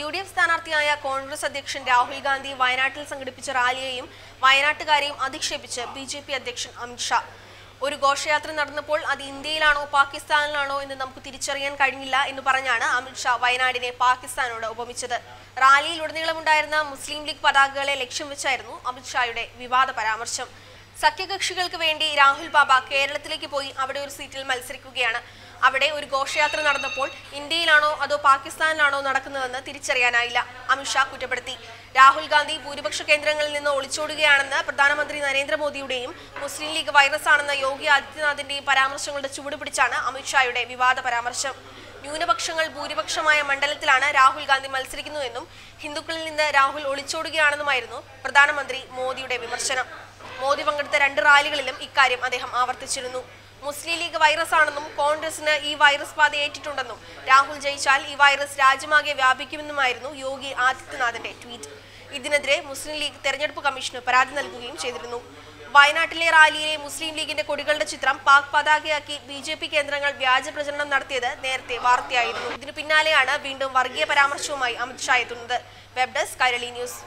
U D F സ്ഥാനാർത്ഥിയായ കോൺഗ്രസ് അധ്യക്ഷൻ രാഹുൽ ഗാന്ധി വയനാട്ടിൽ സംഘടിപ്പിച്ച റാലിയെയും വയനാട്ടുകാരെയും അധിക്ഷേപിച്ച് ബി ജെ പി അധ്യക്ഷൻ അമിത്ഷാ ഒരു ഘോഷയാത്ര നടന്നപ്പോൾ അത് ഇന്ത്യയിലാണോ പാകിസ്ഥാനിലാണോ എന്ന് നമുക്ക് തിരിച്ചറിയാൻ കഴിഞ്ഞില്ല എന്ന് പറഞ്ഞാണ് അമിത്ഷാ വയനാടിനെ പാകിസ്ഥാനോട് ഉപമിച്ചത്. റാലിയിൽ ഉടനീളമുണ്ടായിരുന്ന മുസ്ലിം ലീഗ് പതാകകളെ ലക്ഷ്യം വെച്ചായിരുന്നു അമിത്ഷായുടെ വിവാദ പരാമർശം. സഖ്യകക്ഷികൾക്ക് വേണ്ടി രാഹുൽ ബാബ കേരളത്തിലേക്ക് പോയി അവിടെ ഒരു സീറ്റിൽ മത്സരിക്കുകയാണ്. അവിടെ ഒരു ഘോഷയാത്ര നടന്നപ്പോൾ ഇന്ത്യയിലാണോ അതോ പാകിസ്ഥാനിലാണോ നടക്കുന്നതെന്ന് തിരിച്ചറിയാനായില്ല. അമിത്ഷാ കുറ്റപ്പെടുത്തി. രാഹുൽ ഗാന്ധി ഭൂരിപക്ഷ കേന്ദ്രങ്ങളിൽ നിന്ന് ഒളിച്ചോടുകയാണെന്ന് പ്രധാനമന്ത്രി നരേന്ദ്രമോദിയുടെയും മുസ്ലിം ലീഗ് വൈറസ് ആണെന്ന യോഗി ആദിത്യനാഥിന്റെയും പരാമർശങ്ങളുടെ ചുവട് പിടിച്ചാണ് അമിത്ഷായുടെ വിവാദ പരാമർശം. ന്യൂനപക്ഷങ്ങൾ ഭൂരിപക്ഷമായ മണ്ഡലത്തിലാണ് രാഹുൽ ഗാന്ധി മത്സരിക്കുന്നുവെന്നും ഹിന്ദുക്കളിൽ നിന്ന് രാഹുൽ ഒളിച്ചോടുകയാണെന്നുമായിരുന്നു പ്രധാനമന്ത്രി മോദിയുടെ വിമർശനം. മോദി പങ്കെടുത്ത രണ്ട് റാലികളിലും ഇക്കാര്യം അദ്ദേഹം ആവർത്തിച്ചിരുന്നു. മുസ്ലിം ലീഗ് വൈറസ് ആണെന്നും കോൺഗ്രസിന് ഈ വൈറസ് ബാധ ഏറ്റിട്ടുണ്ടെന്നും രാഹുൽ ജയിച്ചാൽ ഈ വൈറസ് രാജ്യമാകെ വ്യാപിക്കുമെന്നുമായിരുന്നു യോഗി ആദിത്യനാഥിന്റെ ട്വീറ്റ്. ഇതിനെതിരെ മുസ്ലിം ലീഗ് തെരഞ്ഞെടുപ്പ് കമ്മീഷന് പരാതി നൽകുകയും ചെയ്തിരുന്നു. വയനാട്ടിലെ റാലിയിലെ മുസ്ലിം ലീഗിന്റെ കൊടികളുടെ ചിത്രം പാക് പതാകയാക്കി ബി ജെ പി കേന്ദ്രങ്ങൾ വ്യാജ പ്രചരണം നടത്തിയത് നേരത്തെ വാർത്തയായിരുന്നു. ഇതിനു പിന്നാലെയാണ് വീണ്ടും വർഗീയ പരാമർശവുമായി അമിത്ഷാ എത്തുന്നത്. Web desk Kairali news.